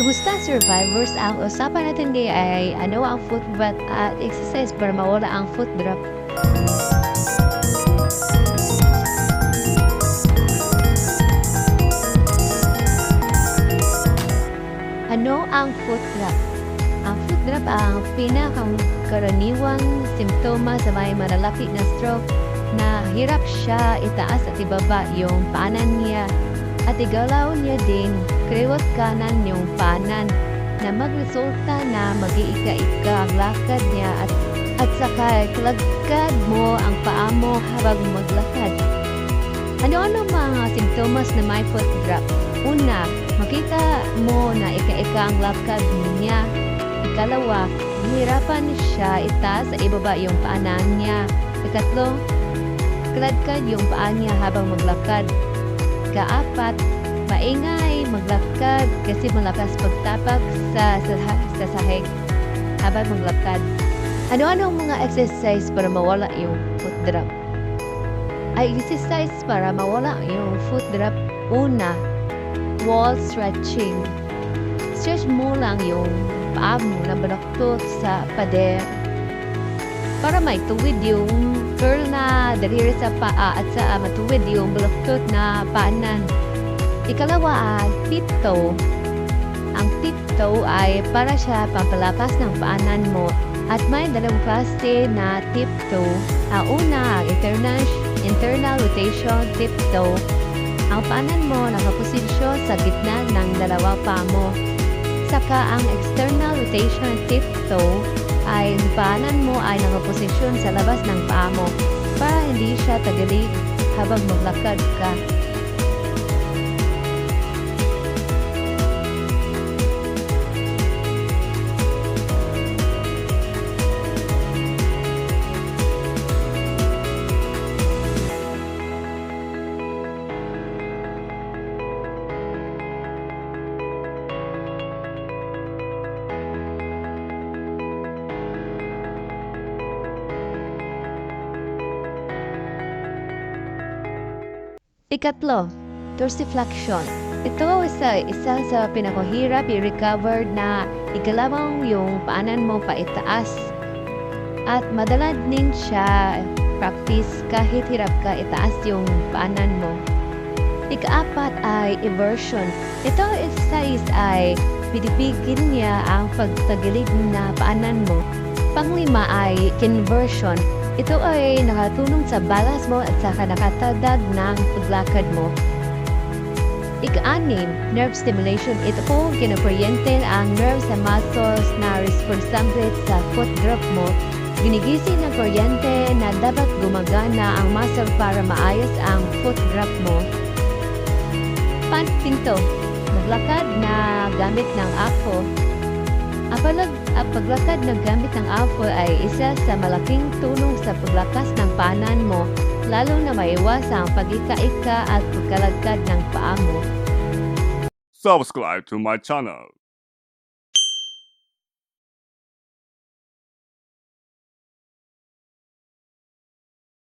Kumusta survivors? Ang usapan natin ngayon ay ano ang foot bath at exercise para mawala ang foot drop. Ano ang foot drop? Ang foot drop ang pinakang karaniwang simptoma sa may malalapit na stroke na hirap siya itaas at ibaba yung paanan niya at igalaw niya din kriwat kanan yung panan na magresulta na mag-iika-ika ang lakad niya at at saka kalagkad mo ang paa mo habang maglakad. Ano-ano mga simptomas na may foot drop? Una, makita mo na ika-ika ang lakad niya. Ikalawa, hihirapan siya itaas sa ibaba yung paanan niya. Ikatlo, kalagkad yung paa niya habang maglakad. Kaapat, maingay maglakad kasi malakas pagtapak sa, sa, sa sahig habang maglakad. Ano-ano ang mga exercise para mawala yung foot drop? Ay exercise para mawala yung foot drop. Una, wall stretching. Stretch mo lang yung paa mo na sa pader para may tuwid yung curl na daliri sa paa at sa matuwid yung balaktot na paanan. Ikalawa ay tiptoe. Ang tiptoe ay para siya pampalakas ng paanan mo at may dalawang klase na tiptoe. Ang una, ang internal, internal rotation tiptoe. Ang paanan mo nakaposisyon sa gitna ng dalawa pa mo. Saka ang external rotation tiptoe ay mo ay nakaposisyon sa labas ng paa mo para hindi siya tagalig habang maglakad ka. Ikatlo, dorsiflexion. Ito isa, isa sa pinakahirap i-recover na ikalawang yung paanan mo pa itaas. At madalas din siya practice kahit hirap ka itaas yung paanan mo. Ikaapat ay inversion. Ito exercise ay pinipigil niya ang pagtagilid na paanan mo. Panglima ay conversion. Ito ay nakatulong sa balance mo at saka nakatadag ng paglakad mo. Ika-anim, nerve stimulation. Ito po kinakuryente ang nerve sa muscles na responsable sa foot drop mo. Ginigising ng kuryente na dapat gumagana ang muscle para maayos ang foot drop mo. Pantinto, maglakad na gamit ng afo. Ang, palag, ang paglakad na gamit ng afo ay isa sa malaking tulong sa paglakas ng paanan mo, lalo na maiwasan ang pag-ika-ika at pagkalagkad ng paa mo. Subscribe to my channel.